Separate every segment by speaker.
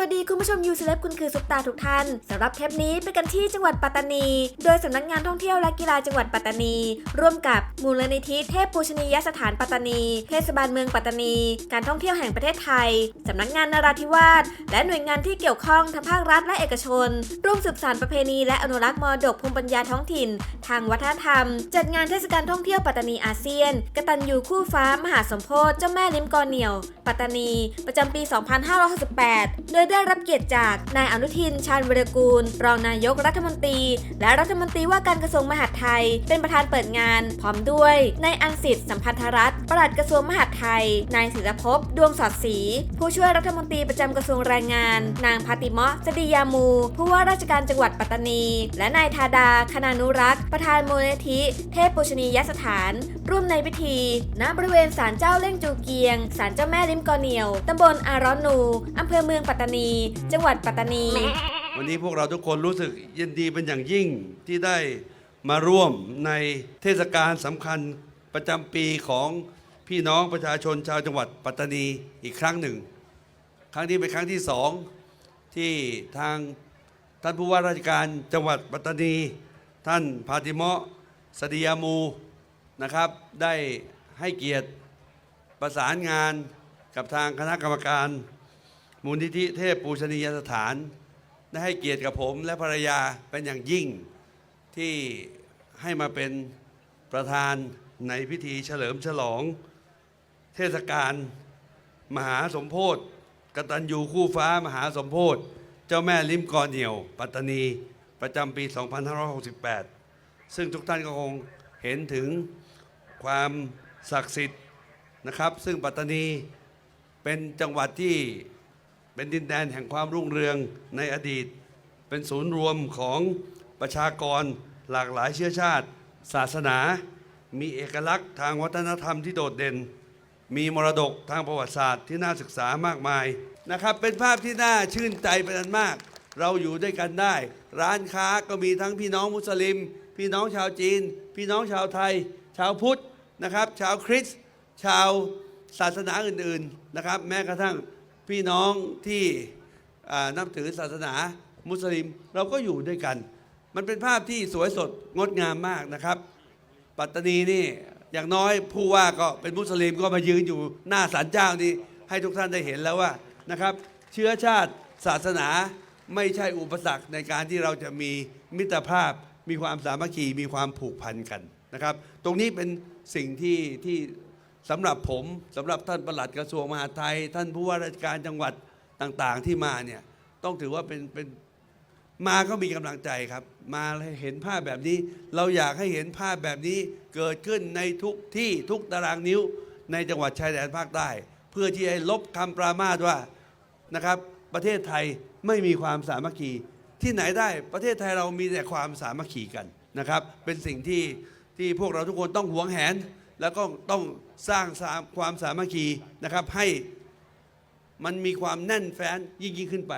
Speaker 1: วัสดีคุณผู้ชมยูเซเลบคุณคือซุปตาทุกท่านสำหรับเทปนี้ไปกันที่จังหวัดปัตตานี โดยสำนักงานท่องเที่ยวและกีฬาจังหวัดปัตตานี ร่วมกับมูลนิธิเทพปูชนียสถานปัตตานี เทศบาลเมืองปัตตานี การท่องเที่ยวแห่งประเทศไทยสำนักงานนราธิวาสและหน่วยงานที่เกี่ยวข้องทั้งภาครัฐและเอกชน ร่วมสืบสานประเพณีและอนุรักษ์มรดกภูมิปัญญาท้องถิ่น ทางวัฒนธรรม จัดงานเทศกาลท่องเที่ยวปัตตานีอาเซียนกตัญญูคู่ฟ้ามหาสมโพธิเจ้าแม่ลิ้มกอเหนียว ปัตตานี ประจำปี 2568โดยได้รับเกียรติจากนายอนุทิน ชาญวรกูล รองนายกรัฐมนตรี และรัฐมนตรีว่าการกระทรวงมหาดไทย เป็นประธานเปิดงาน พร้อมด้วยนายอันสิทธิ์สัมพันธรัตน์ปลัดกระทรวงมหาดไทย นายศิรภพดวงสอดศรีผู้ช่วยรัฐมนตรีประจำกระทรวงแรงงาน นางพาติมะสดียามู ผู้ว่าราชการจังหวัดปัตตานี และนายธาดาคณานุรักษ์ ประธานมูลนิธิ เทพปุชนียสถาน ร่วมในพิธีณบริเวณศาลเจ้าเล่งจูเกียงศาลเจ้าแม่ลิมกอเหนียวตำบลอารอนนูอำเภอเมืองปัตตานีจังหวัดปัตตานี
Speaker 2: วันนี้พวกเราทุกคนรู้สึกยินดีเป็นอย่างยิ่งที่ได้มาร่วมในเทศกาลสำคัญประจำปีของพี่น้องประชาชนชาวจังหวัดปัตตานีอีกครั้งหนึ่ง ครั้งนี้เป็นครั้งที่สองที่ทางท่านผู้ว่าราชการจังหวัดปัตตานี ท่านพาติเมะสดียามูนะครับได้ให้เกียรติประสานงานกับทางคณะกรรมการ มูลนิธิเทพปูชนียสถานได้ให้เกียรติกับผมและภรรยาเป็นอย่างยิ่งที่ให้มาเป็นประธานในพิธีเฉลิมฉลอง เทศกาลมหาสมโพธิกตัญญูคู่ฟ้ามหาสมโพธิเจ้าแม่ลิมกอเหนียว ปัตตานีประจำปี 2568 ซึ่งทุกท่านก็คงเห็นถึงความศักดิ์สิทธิ์นะครับ ซึ่งปัตตานีเป็นจังหวัดที่ เป็นดินแดนแห่งความรุ่งเรืองในอดีต เป็นศูนย์รวมของประชากรหลากหลายเชื้อชาติ ศาสนา มีเอกลักษณ์ทางวัฒนธรรมที่โดดเด่น มีมรดกทางประวัติศาสตร์ที่น่าศึกษามากมายนะครับ เป็นภาพที่น่าชื่นใจเป็นอันมาก เราอยู่ด้วยกันได้ ร้านค้าก็มีทั้งพี่น้องมุสลิม พี่น้องชาวจีน พี่น้องชาวไทย ชาวพุทธนะครับ ชาวคริสต์ชาวศาสนาอื่นๆนะครับ แม้กระทั่ง พี่น้องที่นับถือศาสนามุสลิมเราก็อยู่ด้วยกัน มันเป็นภาพที่สวยสดงดงามมากนะครับ ปัตตานีนี่อย่างน้อยผู้ว่าก็เป็นมุสลิมก็มายืนอยู่หน้าศาลเจ้านี่ให้ทุกท่านได้เห็นแล้วว่านะครับ เชื้อชาติศาสนาไม่ใช่อุปสรรคในการที่เราจะมีมิตรภาพมีความสามัคคีมีความผูกพันกันนะครับ ตรงนี้เป็นสิ่งที่ที่ สำหรับผมสำหรับท่านประหลัดกระทรวงมหาดไทย ท่านผู้ว่าราชการจังหวัดต่างๆ ที่มาเนี่ยต้องถือว่าเป็นเป็นมาก็มีกำลังใจครับ มาเห็นภาพแบบนี้ เราอยากให้เห็นภาพแบบนี้เกิดขึ้นในทุกที่ทุกตารางนิ้วในจังหวัดชายแดนภาคใต้ เพื่อที่ให้ลบคำปรามาสว่านะครับประเทศไทยไม่มีความสามัคคี ที่ไหนได้ประเทศไทยเรามีแต่ความสามัคคีกันนะครับ เป็นสิ่งที่ที่พวกเราทุกคนต้องหวงแหน แล้วก็ต้องสร้างความสามัคคีนะครับให้มันมีความแน่นแฟ้นยิ่งยิ่งขึ้นไป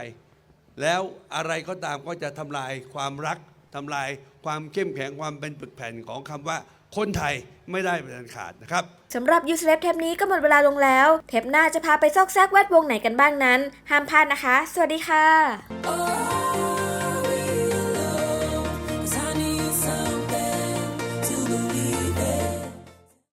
Speaker 2: แล้วอะไรก็ตามก็จะทำลายความรักทำลายความเข้มแข็งความเป็นปึกแผ่นของคำว่าคนไทยไม่ได้เป็นอันขาดนะครับ
Speaker 1: สำหรับยูสเลปเทปนี้ก็หมดเวลาลงแล้ว เทปหน้าจะพาไปซอกแซกแวดวงไหนกันบ้างนั้น ห้ามพลาดนะคะ สวัสดีค่ะ
Speaker 3: Oh